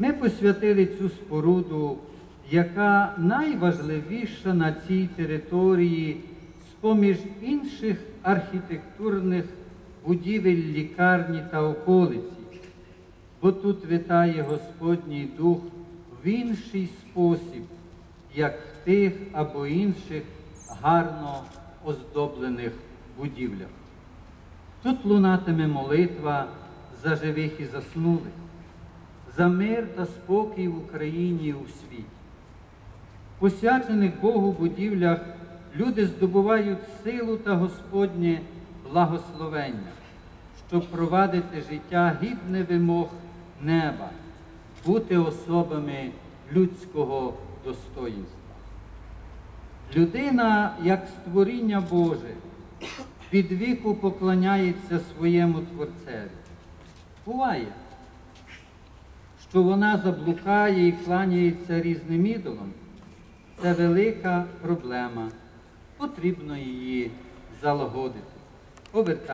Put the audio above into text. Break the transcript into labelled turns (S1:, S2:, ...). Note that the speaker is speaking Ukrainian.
S1: Ми посвятили цю споруду, яка найважливіша на цій території з-поміж інших архітектурних будівель лікарні та околиці, бо тут витає Господній Дух в інший спосіб, як в тих або інших гарно оздоблених будівлях. Тут лунатиме молитва за живих і заснулих, за мир та спокій в Україні і у світі. В Богу будівлях люди здобувають силу та Господнє благословення, щоб провадити життя гідне вимог неба, бути особами людського достоїнства. Людина, як створіння Боже, від віку поклоняється своєму Творцеві. Буває, що вона заблукає і кланяється різним ідолам. Це велика проблема. Потрібно її залагодити.